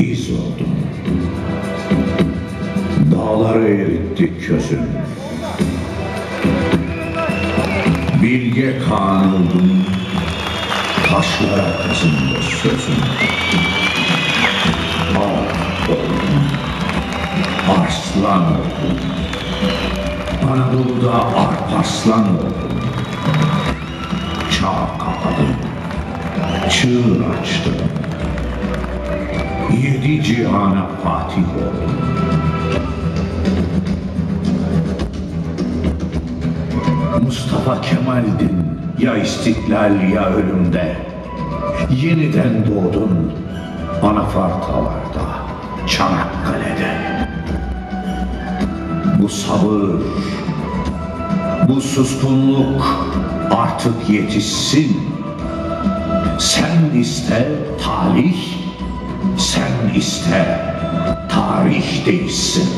deniz oldum. Dağları eritti közüm. Bilge Kaan oldum. Taşlara kazındı sözüm. Ah oldum. Arslan oldum. Anadolu'da Arpaslan oldum. Çağ kapadım. Çığır açtım. Yedi cihana fatih oldum. Mustafa Kemal'din ya istiklal ya ölümde. Yeniden doğdun anafartalarda, Çanakkale'de. Bu sabır, bu suskunluk artık yetişsin. Sen iste talih, ist er. Tarih değilsin.